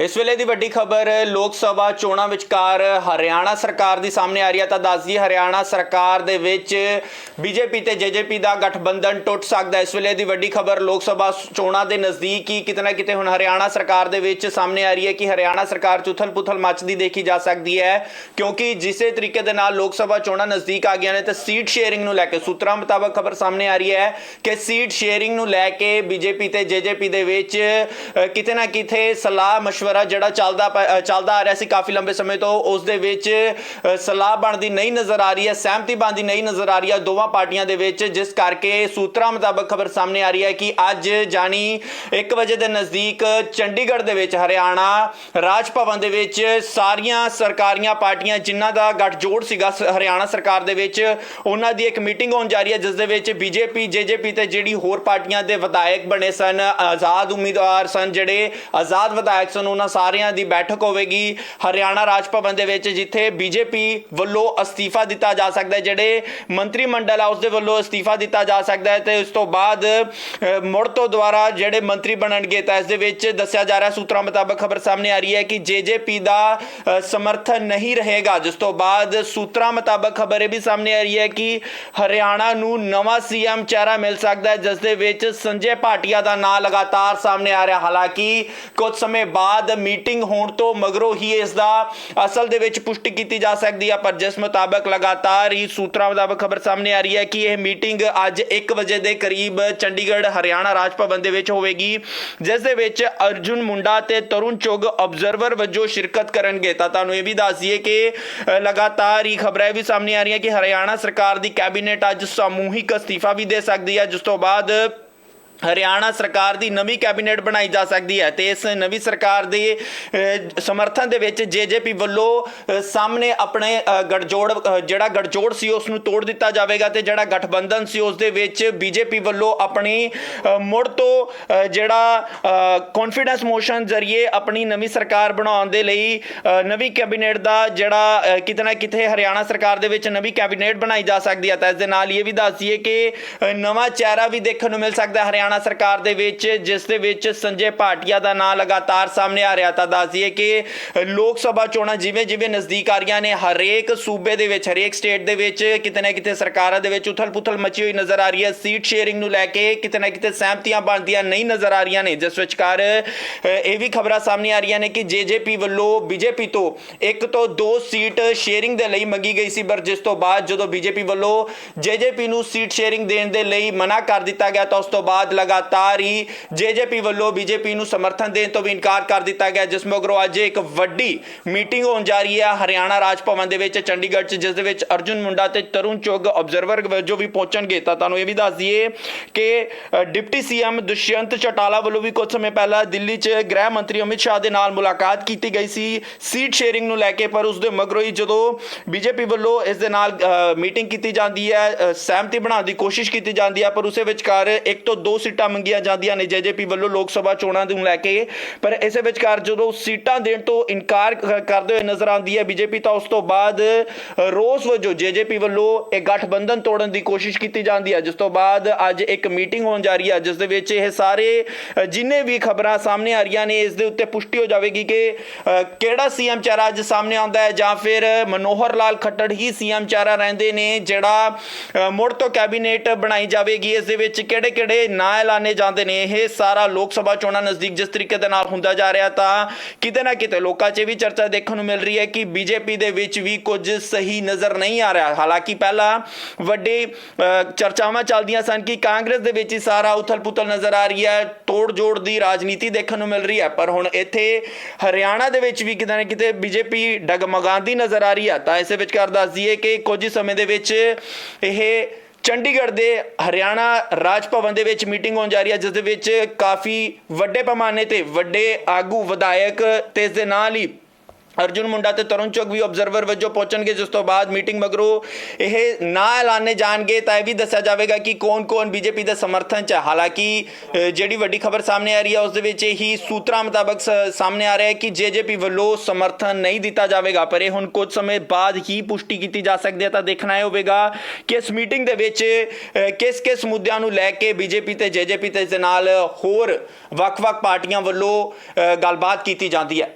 ਇਸ ਵੇਲੇ ਦੀ ਵੱਡੀ ਖਬਰ, ਲੋਕ ਸਭਾ ਚੋਣਾਂ ਵਿਚਕਾਰ ਹਰਿਆਣਾ ਸਰਕਾਰ ਦੀ ਸਾਹਮਣੇ ਆ ਰਹੀ ਹੈ। ਤਾਂ ਦੱਸਦੀ ਹਰਿਆਣਾ ਸਰਕਾਰ ਦੇ ਵਿੱਚ ਬੀਜੇਪੀ ਤੇ ਜੇਜੇਪੀ ਦਾ ਗਠਬੰਧਨ ਟੁੱਟ ਸਕਦਾ ਇਸ ਵੇਲੇ ਦੀ ਵੱਡੀ ਖਬਰ, ਲੋਕ ਸਭਾ ਚੋਣਾਂ ਦੇ ਨਜ਼ਦੀਕ ਹੀ ਕਿਤੇ ਨਾ ਕਿਤੇ ਹੁਣ ਹਰਿਆਣਾ ਸਰਕਾਰ ਦੇ ਵਿੱਚ ਸਾਹਮਣੇ ਆ ਰਹੀ ਹੈ ਕਿ ਹਰਿਆਣਾ ਸਰਕਾਰ ਚੁਥਲ ਪੁਥਲ ਮੱਚਦੀ ਦੇਖੀ ਜਾ ਸਕਦੀ ਹੈ। ਕਿਉਂਕਿ ਜਿਸੇ ਤਰੀਕੇ ਦੇ ਨਾਲ ਲੋਕ ਸਭਾ ਚੋਣਾਂ ਨਜ਼ਦੀਕ ਆ ਗਈਆਂ ਨੇ, ਤਾਂ ਸੀਟ ਸ਼ੇਅਰਿੰਗ ਨੂੰ ਲੈ ਕੇ ਸੂਤਰਾਂ ਮੁਤਾਬਕ ਖਬਰ ਸਾਹਮਣੇ ਆ ਰਹੀ ਹੈ ਕਿ ਸੀਟ ਸ਼ੇਅਰਿੰਗ ਨੂੰ ਲੈ ਕੇ ਬੀਜੇਪੀ ਤੇ ਜੇਜੇਪੀ ਦੇ ਵਿੱਚ ਕਿਤੇ ਨਾ ਕਿਤੇ ਸਲਾਹ ਗੁਰਦੁਆਰਾ ਜਿਹੜਾ ਚੱਲਦਾ ਚੱਲਦਾ ਆ ਰਿਹਾ ਸੀ ਕਾਫੀ ਲੰਬੇ ਸਮੇਂ ਤੋਂ, ਉਸ ਦੇ ਵਿੱਚ ਸਲਾਹ ਬਣਦੀ ਨਹੀਂ ਨਜ਼ਰ ਆ ਰਹੀ ਹੈ, ਸਹਿਮਤੀ ਬਣਦੀ ਨਹੀਂ ਨਜ਼ਰ ਆ ਰਹੀ ਹੈ ਦੋਵਾਂ ਪਾਰਟੀਆਂ ਦੇ ਵਿੱਚ, ਜਿਸ ਕਰਕੇ ਸੂਤਰਾਂ ਮੁਤਾਬਕ ਖਬਰ ਸਾਹਮਣੇ ਆ ਰਹੀ ਹੈ ਕਿ ਅੱਜ ਜਾਨੀ 1 ਵਜੇ ਦੇ ਨਜ਼ਦੀਕ ਚੰਡੀਗੜ੍ਹ ਦੇ ਵਿੱਚ, ਹਰਿਆਣਾ ਰਾਜ ਭਵਨ ਦੇ ਵਿੱਚ ਸਾਰੀਆਂ ਸਰਕਾਰੀਆਂ ਪਾਰਟੀਆਂ ਜਿਨ੍ਹਾਂ ਦਾ ਗੱਠਜੋੜ ਸੀਗਾ ਹਰਿਆਣਾ ਸਰਕਾਰ ਦੇ ਵਿੱਚ, ਉਹਨਾਂ ਦੀ ਇੱਕ ਮੀਟਿੰਗ ਹੋਣ ਜਾ ਰਹੀ ਹੈ, ਜਿਸ ਦੇ ਵਿੱਚ ਬੀਜੇਪੀ ਜੇਜੇਪੀ ਤੇ ਜਿਹੜੀ ਹੋਰ ਪਾਰਟੀਆਂ ਦੇ ਵਿਧਾਇਕ ਬਣੇ ਸਨ ਆਜ਼ਾਦ ਉਮੀਦਵਾਰ ਸਨ, ਜਿਹੜੇ ਆਜ਼ਾਦ ਵਿਧਾਇਕ ਸਨ, ਉਹਨਾਂ ਉਹਨਾਂ ਸਾਰਿਆਂ ਦੀ ਬੈਠਕ ਹੋਵੇਗੀ ਹਰਿਆਣਾ ਰਾਜ ਭਵਨ ਦੇ ਵਿੱਚ, ਜਿੱਥੇ ਬੀਜੇਪੀ ਵੱਲੋਂ ਅਸਤੀਫਾ ਦਿੱਤਾ ਜਾ ਸਕਦਾ ਹੈ, ਜਿਹੜੇ ਮੰਤਰੀ ਮੰਡਲ ਆ, ਉਸ ਦੇ ਵੱਲੋਂ ਅਸਤੀਫਾ ਦਿੱਤਾ ਜਾ ਸਕਦਾ ਹੈ ਤੇ ਉਸ ਤੋਂ ਬਾਅਦ ਮੁੜ ਤੋਂ ਦੁਆਰਾ ਜਿਹੜੇ ਮੰਤਰੀ ਬਣਨਗੇ, ਤਾਂ ਇਸ ਦੇ ਵਿੱਚ ਦੱਸਿਆ ਜਾ ਰਿਹਾ, ਸੂਤਰਾਂ ਮੁਤਾਬਕ ਖਬਰ ਸਾਹਮਣੇ ਆ ਰਹੀ ਹੈ ਕਿ ਜੇਜੇਪੀ ਦਾ ਸਮਰਥਨ ਨਹੀਂ ਰਹੇਗਾ। ਜਿਸ ਤੋਂ ਬਾਅਦ ਸੂਤਰਾਂ ਮੁਤਾਬਕ ਖਬਰ ਇਹ ਵੀ ਸਾਹਮਣੇ ਆ ਰਹੀ ਹੈ ਕਿ ਹਰਿਆਣਾ ਨੂੰ ਨਵਾਂ ਸੀਐਮ ਚਿਹਰਾ ਮਿਲ ਸਕਦਾ ਹੈ, ਜਿਸ ਦੇ ਵਿੱਚ ਸੰਜੇ ਭਾਟੀਆ ਦਾ ਨਾਂ ਲਗਾਤਾਰ ਸਾਹਮਣੇ ਆ ਰਿਹਾ। ਹਾਲਾਂਕਿ, ਕੁਝ ਸਮੇਂ ਬਾਅਦ ਮੀਟਿੰਗ ਹੋਣ ਤੋਂ ਮਗਰੋਂ ਹੀ ਇਸ ਦਾ ਅਸਲ ਦੇ ਵਿੱਚ ਪੁਸ਼ਟੀ ਕੀਤੀ ਜਾ ਸਕਦੀ ਹੈ ਪਰ ਜਿਸ ਮੁਤਾਬਕ ਲਗਾਤਾਰ ਹੀ ਸੂਤਰਾਂ ਮੁਤਾਬਕ ਖਬਰ ਸਾਹਮਣੇ ਆ ਰਹੀ ਹੈ ਕਿ ਇਹ ਮੀਟਿੰਗ ਅੱਜ 1 ਵਜੇ ਦੇ ਕਰੀਬ ਚੰਡੀਗੜ੍ਹ, ਹਰਿਆਣਾ ਰਾਜ ਭਵਨ ਦੇ ਵਿੱਚ ਹੋਵੇਗੀ, ਜਿਸ ਦੇ ਵਿੱਚ ਅਰਜੁਨ ਮੁੰਡਾ ਤੇ ਤਰੁਣ ਚੁਗ ਆਬਜ਼ਰਵਰ ਵਜੋਂ ਸ਼ਿਰਕਤ ਕਰਨਗੇ। ਤਾਂ ਤੁਹਾਨੂੰ ਇਹ ਵੀ ਦੱਸ ਦਈਏ ਕਿ ਲਗਾਤਾਰ ਹੀ ਖਬਰਾਂ ਵੀ ਸਾਹਮਣੇ ਆ ਰਹੀਆਂ ਕਿ ਹਰਿਆਣਾ ਸਰਕਾਰ ਦੀ ਕੈਬਨਿਟ ਅੱਜ ਸਮੂਹਿਕ ਅਸਤੀਫਾ ਵੀ ਦੇ ਸਕਦੀ ਹੈ ਜਿਸ ਤੋਂ ਬਾਅਦ ਹਰਿਆਣਾ ਸਰਕਾਰ ਦੀ ਨਵੀਂ ਕੈਬਨਿਟ ਬਣਾਈ ਜਾ ਸਕਦੀ ਹੈ ਤੇ ਇਸ ਨਵੀਂ ਸਰਕਾਰ ਦੇ ਸਮਰਥਨ ਦੇ ਵਿੱਚ ਜੇਜੇਪੀ ਵੱਲੋਂ ਸਾਹਮਣੇ ਆਪਣੇ ਗੜਜੋੜ ਜਿਹੜਾ ਗੜਜੋੜ ਸੀ ਉਸ ਨੂੰ ਤੋੜ ਦਿੱਤਾ ਜਾਵੇਗਾ ਤੇ ਜਿਹੜਾ ਗਠਬੰਧਨ ਸੀ ਉਸ ਦੇ ਵਿੱਚ ਬੀਜੇਪੀ ਵੱਲੋਂ ਆਪਣੀ ਮੁੜ ਤੋਂ ਜਿਹੜਾ ਕੌਨਫੀਡੈਂਸ ਮੋਸ਼ਨ ਜ਼ਰੀਏ ਆਪਣੀ ਨਵੀਂ ਸਰਕਾਰ ਬਣਾਉਣ ਦੇ ਲਈ ਨਵੀਂ ਕੈਬਨਿਟ ਦਾ ਜਿਹੜਾ ਅਹ, ਕਿਤੇ ਨਾ ਕਿਤੇ ਹਰਿਆਣਾ ਸਰਕਾਰ ਦੇ ਵਿੱਚ ਨਵੀਂ ਕੈਬਨਿਟ ਬਣਾਈ ਜਾ ਸਕਦੀ ਹੈ ਤਾਂ ਇਸ ਦੇ ਨਾਲ ਇਹ ਵੀ ਦੱਸ ਦਈਏ ਕਿ ਨਵਾਂ ਚਿਹਰਾ ਵੀ ਦੇਖਣ ਨੂੰ ਮਿਲ ਸਕਦਾ ਹਰਿਆਣਾ ਹਰਿਆਣਾ ਸਰਕਾਰ ਦੇ ਵਿੱਚ, ਜਿਸ ਦੇ ਵਿੱਚ ਸੰਜੇ ਭਾਟੀਆ ਦਾ ਨਾਂ ਲਗਾਤਾਰ ਸਾਹਮਣੇ ਆ ਰਿਹਾ ਤਾਂ ਦੱਸ ਦਈਏ ਕਿ ਲੋਕ ਸਭਾ ਚੋਣਾਂ ਜਿਵੇਂ ਜਿਵੇਂ ਨਜ਼ਦੀਕ ਆ ਰਹੀਆਂ ਨੇ, ਹਰੇਕ ਸੂਬੇ ਦੇ ਵਿੱਚ, ਹਰੇਕ ਸਟੇਟ ਦੇ ਵਿੱਚ ਕਿਤੇ ਨਾ ਕਿਤੇ ਸਰਕਾਰਾਂ ਦੇ ਵਿੱਚ ਉਥਲ-ਪੁਥਲ ਮਚੀ ਹੋਈ ਨਜ਼ਰ ਆ ਰਹੀ ਹੈ। ਸੀਟ ਸ਼ੇਅਰਿੰਗ ਨੂੰ ਲੈ ਕੇ ਕਿਤੇ ਨਾ ਕਿਤੇ ਸਹਿਮਤੀਆਂ ਬਣਦੀਆਂ ਨਹੀਂ ਨਜ਼ਰ ਆ ਰਹੀਆਂ ਨੇ, ਜਿਸ ਵਿਚਕਾਰ ਇਹ ਵੀ ਖਬਰਾਂ ਸਾਹਮਣੇ ਆ ਰਹੀਆਂ ਨੇ ਕਿ ਜੇਜੇਪੀ ਵੱਲੋਂ ਬੀਜੇਪੀ ਤੋਂ ਇੱਕ ਤੋਂ ਦੋ ਸੀਟ ਸ਼ੇਅਰਿੰਗ ਦੇ ਲਈ ਮੰਗੀ ਗਈ ਸੀ, ਪਰ ਜਿਸ ਤੋਂ ਬਾਅਦ ਜਦੋਂ ਬੀਜੇਪੀ ਵੱਲੋਂ ਜੇਜੇਪੀ ਨੂੰ ਸੀਟ ਸ਼ੇਅਰਿੰਗ ਦੇਣ ਦੇ ਲਈ ਮਨਾ ਕਰ ਦਿੱਤਾ ਗਿਆ ਤਾਂ ਉਸ ਤੋਂ ਬਾਅਦ ਲਗਾਤਾਰ ਹੀ ਜੇਜੇਪੀ ਵੱਲੋਂ ਬੀਜੇਪੀ ਨੂੰ ਸਮਰਥਨ ਦੇਣ ਤੋਂ ਵੀ ਇਨਕਾਰ ਕਰ ਦਿੱਤਾ ਗਿਆ ਜਿਸ ਮਗਰੋਂ ਅੱਜ ਇੱਕ ਵੱਡੀ ਮੀਟਿੰਗ ਹੋਣ ਜਾ ਰਹੀ ਹੈ ਹਰਿਆਣਾ ਰਾਜ ਭਵਨ ਦੇ ਵਿੱਚ ਚੰਡੀਗੜ੍ਹ 'ਚ ਜਿਸ ਦੇ ਵਿੱਚ ਅਰਜੁਨ ਮੁੰਡਾ ਤੇ ਤਰੁਣ ਚੁੱਗ ਆਬਜ਼ਰਵਰ ਵਜੋਂ ਵੀ ਪਹੁੰਚਣਗੇ। ਤਾਂ ਤੁਹਾਨੂੰ ਇਹ ਵੀ ਦੱਸ ਦਈਏ ਕਿ ਅ, ਡਿਪਟੀ ਸੀਐਮ ਦੁਸ਼ਯੰਤ ਚਟਾਲਾ ਵੱਲੋਂ ਵੀ ਕੁਝ ਸਮੇਂ ਪਹਿਲਾਂ ਦਿੱਲੀ 'ਚ ਗ੍ਰਹਿ ਮੰਤਰੀ ਅਮਿਤ ਸ਼ਾਹ ਦੇ ਨਾਲ ਮੁਲਾਕਾਤ ਕੀਤੀ ਗਈ ਸੀ। ਸੀਟ ਸ਼ੇਅਰਿੰਗ ਨੂੰ ਲੈ ਕੇ ਪਰ ਉਸ ਦੇ ਮਗਰੋਂ ਹੀ ਜਦੋਂ ਬੀਜੇਪੀ ਵੱਲੋਂ ਇਸ ਦੇ ਨਾਲ ਮੀਟਿੰਗ ਕੀਤੀ ਜਾਂਦੀ ਹੈ ਸਹਿਮਤੀ ਬਣਾਉਣ ਦੀ ਕੋਸ਼ਿਸ਼ ਕੀਤੀ ਜਾਂਦੀ ਹੈ ਪਰ ਉਸੇ ਵਿਚਕਾਰ ਇੱਕ ਤੋਂ ਦੋ ਸੀਟਾਂ ਮੰਗੀਆਂ ਜਾਂਦੀਆਂ ਨੇ ਜੇਜੇਪੀ ਵੱਲੋਂ ਲੋਕ ਸਭਾ ਚੋਣਾਂ ਨੂੰ ਲੈ ਕੇ। ਪਰ ਇਸੇ ਵਿਚਕਾਰ ਜਦੋਂ ਸੀਟਾਂ ਦੇਣ ਤੋਂ ਇਨਕਾਰ ਕਰਦੇ ਹੋਏ ਨਜ਼ਰ ਆਉਂਦੀ ਹੈ ਬੀਜੇਪੀ ਤਾਂ ਉਸ ਤੋਂ ਬਾਅਦ ਰੋਸ ਵਜੋਂ ਜੇਜੇਪੀ ਵੱਲੋਂ ਇਹ ਗਠਬੰਧਨ ਤੋੜਨ ਦੀ ਕੋਸ਼ਿਸ਼ ਕੀਤੀ ਜਾਂਦੀ ਹੈ। ਜਿਸ ਤੋਂ ਬਾਅਦ ਅੱਜ ਇੱਕ ਮੀਟਿੰਗ ਹੋਣ ਜਾ ਰਹੀ ਹੈ ਜਿਸ ਦੇ ਵਿੱਚ ਇਹ ਸਾਰੇ ਜਿੰਨੇ ਵੀ ਖਬਰਾਂ ਸਾਹਮਣੇ ਆ ਰਹੀਆਂ ਨੇ ਇਸ ਦੇ ਉੱਤੇ ਪੁਸ਼ਟੀ ਹੋ ਜਾਵੇਗੀ ਕਿ ਅ, ਕਿਹੜਾ ਸੀਐਮ ਚਿਹਰਾ ਅੱਜ ਸਾਹਮਣੇ ਆਉਂਦਾ ਹੈ ਜਾਂ ਫਿਰ ਮਨੋਹਰ ਲਾਲ ਖੱਟੜ ਹੀ ਸੀਐਮ ਚਿਹਰਾ ਰਹਿੰਦੇ ਨੇ ਜਿਹੜਾ ਮੁੜ ਤੋਂ ਕੈਬਨਿਟ ਬਣਾਈ ਜਾਵੇਗੀ। ਇਸ ਦੇ ਵਿੱਚ ਕਿਹੜੇ ਕਿਹੜੇ ਨਾਂ ਐਲਾਨੇ ਜਾਂਦੇ ਨੇ। ਇਹ ਸਾਰਾ ਲੋਕ ਸਭਾ ਚੋਣਾਂ ਨਜ਼ਦੀਕ ਜਿਸ ਤਰੀਕੇ ਦੇ ਨਾਲ ਹੁੰਦਾ ਜਾ ਰਿਹਾ ਤਾਂ ਕਿਤੇ ਨਾ ਕਿਤੇ ਲੋਕਾਂ 'ਚ ਵੀ ਚਰਚਾ ਦੇਖਣ ਨੂੰ ਮਿਲ ਰਹੀ ਹੈ ਕਿ ਬੀਜੇਪੀ ਦੇ ਵਿੱਚ ਵੀ ਕੁਝ ਸਹੀ ਨਜ਼ਰ ਨਹੀਂ ਆ ਰਿਹਾ। ਹਾਲਾਂਕਿ ਪਹਿਲਾਂ ਵੱਡੇ ਚਰਚਾਵਾਂ ਚੱਲਦੀਆਂ ਸਨ ਕਿ ਕਾਂਗਰਸ ਦੇ ਵਿੱਚ ਹੀ ਸਾਰਾ ਉਥਲ-ਪੁਥਲ ਨਜ਼ਰ ਆ ਰਹੀ ਹੈ। ਤੋੜ-ਜੋੜ ਦੀ ਰਾਜਨੀਤੀ ਦੇਖਣ ਨੂੰ ਮਿਲ ਰਹੀ ਹੈ। ਪਰ ਹੁਣ ਇੱਥੇ ਹਰਿਆਣਾ ਦੇ ਵਿੱਚ ਵੀ ਕਿਤੇ ਨਾ ਕਿਤੇ ਬੀਜੇਪੀ ਡਗਮਗਾਉਂਦੀ ਨਜ਼ਰ ਆ ਰਹੀ ਹੈ। ਤਾਂ ਇਸੇ ਵਿਚਕਾਰ ਦੱਸ ਦਈਏ ਕਿ ਕੁਝ ਸਮੇਂ ਦੇ ਵਿੱਚ ਇਹ ਚੰਡੀਗੜ੍ਹ ਦੇ ਹਰਿਆਣਾ ਰਾਜ ਭਵਨ ਦੇ ਵਿੱਚ ਮੀਟਿੰਗ ਹੋਣ ਜਾ ਰਹੀ ਹੈ, ਜਿਸ ਦੇ ਵਿੱਚ ਕਾਫੀ ਵੱਡੇ ਪੈਮਾਨੇ ਤੇ ਵੱਡੇ ਆਗੂ ਵਿਧਾਇਕ ਤੇ ਇਸ ਦੇ ਨਾਲ ਹੀ ਅਰਜੁਨ ਮੁੰਡਾ ਤੇ ਤਰੁਣ ਚੁੱਗ ਵੀ ਆਬਜ਼ਰਵਰ ਵਜੋਂ ਪਹੁੰਚਣਗੇ, ਜਿਸ ਤੋਂ ਬਾਅਦ ਮੀਟਿੰਗ ਮਗਰੋਂ ਇਹ ਨਾ ਐਲਾਨੇ ਜਾਣਗੇ, ਤਾਂ ਇਹ ਵੀ ਦੱਸਿਆ ਜਾਵੇਗਾ ਕਿ ਕੌਣ-ਕੌਣ ਬੀਜੇਪੀ ਦੇ ਸਮਰਥਨ 'ਚ ਹੈ ਹਾਲਾਂਕਿ ਜਿਹੜੀ ਵੱਡੀ ਖਬਰ ਸਾਹਮਣੇ ਆ ਰਹੀ ਹੈ ਉਸ ਦੇ ਵਿੱਚ ਇਹੀ ਸੂਤਰਾਂ ਮੁਤਾਬਕ ਸ- ਸਾਹਮਣੇ ਆ ਰਿਹਾ ਹੈ ਕਿ ਜੇਜੇਪੀ ਵੱਲੋਂ ਸਮਰਥਨ ਨਹੀਂ ਦਿੱਤਾ ਜਾਵੇਗਾ, ਪਰ ਇਹ ਹੁਣ ਕੁਝ ਸਮੇਂ ਬਾਅਦ ਹੀ ਪੁਸ਼ਟੀ ਕੀਤੀ ਜਾ ਸਕਦੀ ਹੈ, ਤਾਂ ਦੇਖਣਾ ਇਹ ਹੋਵੇਗਾ ਕਿ ਇਸ ਮੀਟਿੰਗ ਦੇ ਵਿੱਚ ਕਿਸ-ਕਿਸ ਮੁੱਦਿਆਂ ਨੂੰ ਲੈ ਕੇ ਬੀਜੇਪੀ ਤੇ ਜੇਜੇਪੀ ਤੇ ਇਸ ਦੇ ਨਾਲ ਹੋਰ ਵੱਖ-ਵੱਖ ਪਾਰਟੀਆਂ ਵੱਲੋਂ ਗੱਲਬਾਤ ਕੀਤੀ ਜਾਂਦੀ ਹੈ।